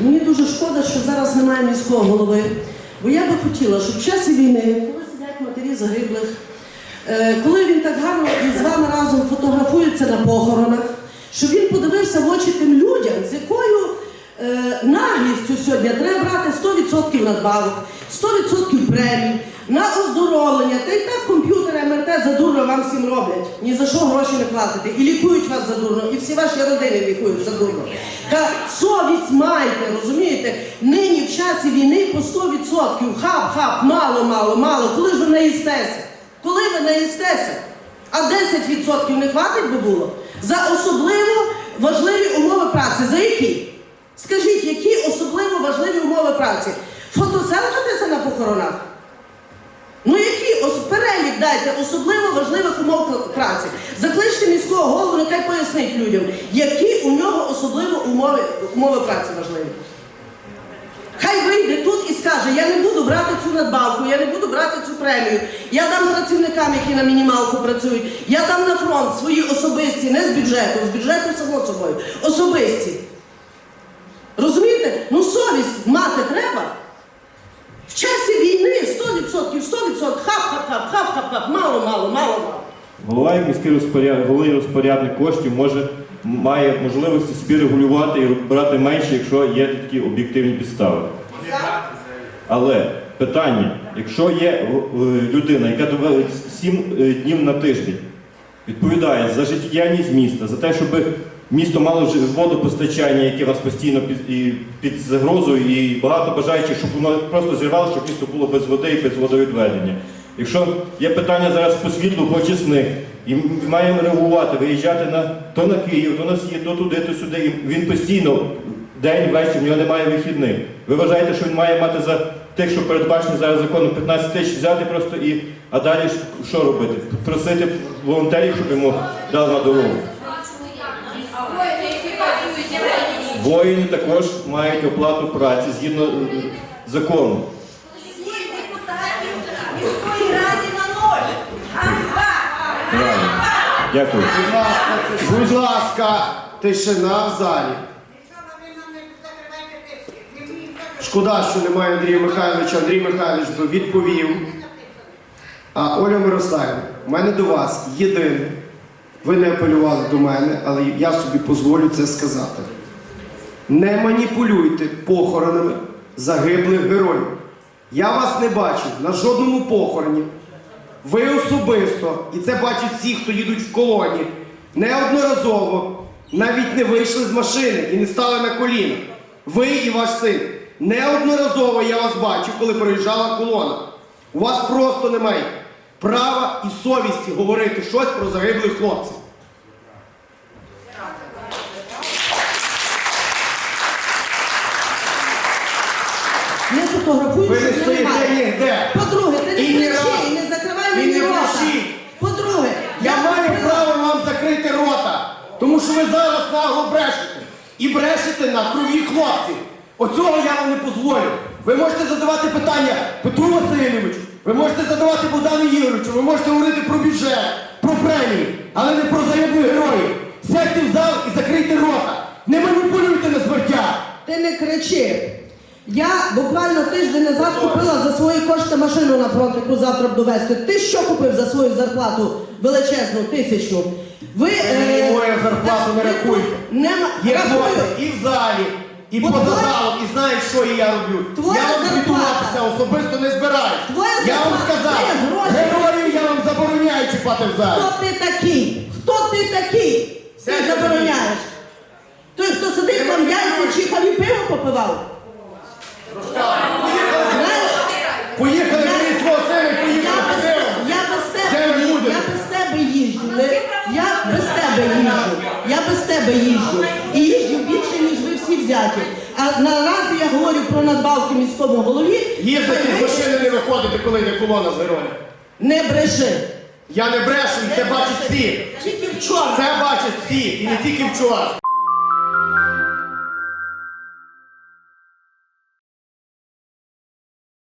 Мені дуже шкода, що зараз немає міського голови. Бо я би хотіла, щоб в часі війни, коли сидять матері загиблих, е, коли він так гарно із вами разом фотографується на похоронах, щоб він подивився в очі тим людям, з якою е, наглістю сьогодні треба брати 100% надбавок, 100% премій, на оздоровлення, та й так вам всім роблять. Ні за що гроші не платите. І лікують вас задурно, і всі ваші родини лікують задурно. Та совість маєте, розумієте? Нині в часі війни по 100%. Хап-хап, мало, мало, мало. Коли ж ви наїстеся? Коли ви наїстеся? А 10% не хватить би було? За особливо важливі умови праці. За які? Скажіть, які особливо важливі умови праці? Фотоселфитися на похоронах? Ну які ос- перелік дайте особливо важливих умов праці? Закличте міського голову, нехай пояснить людям, які у нього особливо умови, умови праці важливі. Хай вийде тут і скаже, я не буду брати цю надбавку, я не буду брати цю премію. Я дам працівникам, які на мінімалку працюють, я дам на фронт свої особисті, не з бюджету, з бюджету само собою, особисті. Розумієте? Ну совість мати треба. Голова як міський розпоряд... і розпорядник коштів може має можливості собі регулювати і брати менше, якщо є такі об'єктивні підстави. Але питання, якщо є е, людина, яка довела 7 днів на тиждень, відповідає за життєдіяльність міста, за те, щоб місто мало водопостачання, яке у нас постійно під, і під загрозою, і багато бажаючих, щоб воно просто зірвало, щоб місто було без води і без водовідведення. Якщо є питання зараз по світлу, по очисних, і маємо реагувати, виїжджати на то на Київ, то на схід, то туди, то сюди. І він постійно день, вечір, в нього немає вихідних. Ви вважаєте, що він має мати за тих, що передбачені зараз законом 15 тисяч взяти просто і, а далі що робити? Просити волонтерів, щоб йому дали на дорогу. Воїни також мають оплату праці згідно е, закону. Дякую. Будь ласка, будь ласка, тишина в залі. Шкода, що немає Андрія Михайловича. Андрій Михайлович би відповів. А Оля Мирославівна, у мене до вас єдине. Ви не апелювали до мене, але я собі дозволю це сказати. Не маніпулюйте похоронами загиблих героїв. Я вас не бачив на жодному похороні. Ви особисто, і це бачать всі, хто їдуть в колоні, неодноразово навіть не вийшли з машини і не стали на коліна. Ви і ваш син. Неодноразово я вас бачив, коли проїжджала колона. У вас просто немає права і совісті говорити щось про загиблих хлопців. Не Ви не стоїте ніде. По-друге, ти не І ні кричи, разу. і не закривай І мені не рота. кричіть. По-друге, Я маю право вам закрити рота, тому що ви зараз нагло брешете. І брешете на крові хлопців. Оцього я вам не дозволю. Ви можете задавати питання Петру Васильовичу, ви можете задавати Богдану Ігоровичу, ви можете говорити про бюджет, про премії, але не про загиблих героїв. Сядьте в зал і закрийте рота. Не маніпулюйте на смертя. ти не кричи. Я буквально тиждень назад купила за свої кошти машину на фронт, яку завтра буду вести. Ти що купив за свою зарплату величезну, тисячну? Ви мені мою зарплату не рахуйте. Нема Є рахую. хлопці і в залі, і От поза твоя- залом, і знають, що і я роблю. Твоя я вам зарплата. звітуватися особисто не збираюсь. Твоя я вам зарплата сказав, це гроші. героїв я вам забороняю чіпати в залі. Хто ти такий? Хто ти такий? Ти Сядь забороняєш. Той, хто сидить там яйця чихав і пиво попивав. Тебе їжджу. І їжджу більше, ніж ви всі взяті. А наразі я говорю про надбавки міському голові. Їздити з машини не виходити, коли йде колона з героя. Не бреши. Я не брешу, і це бачать всі. Тільки вчора. Це бачать всі, і не тільки вчора.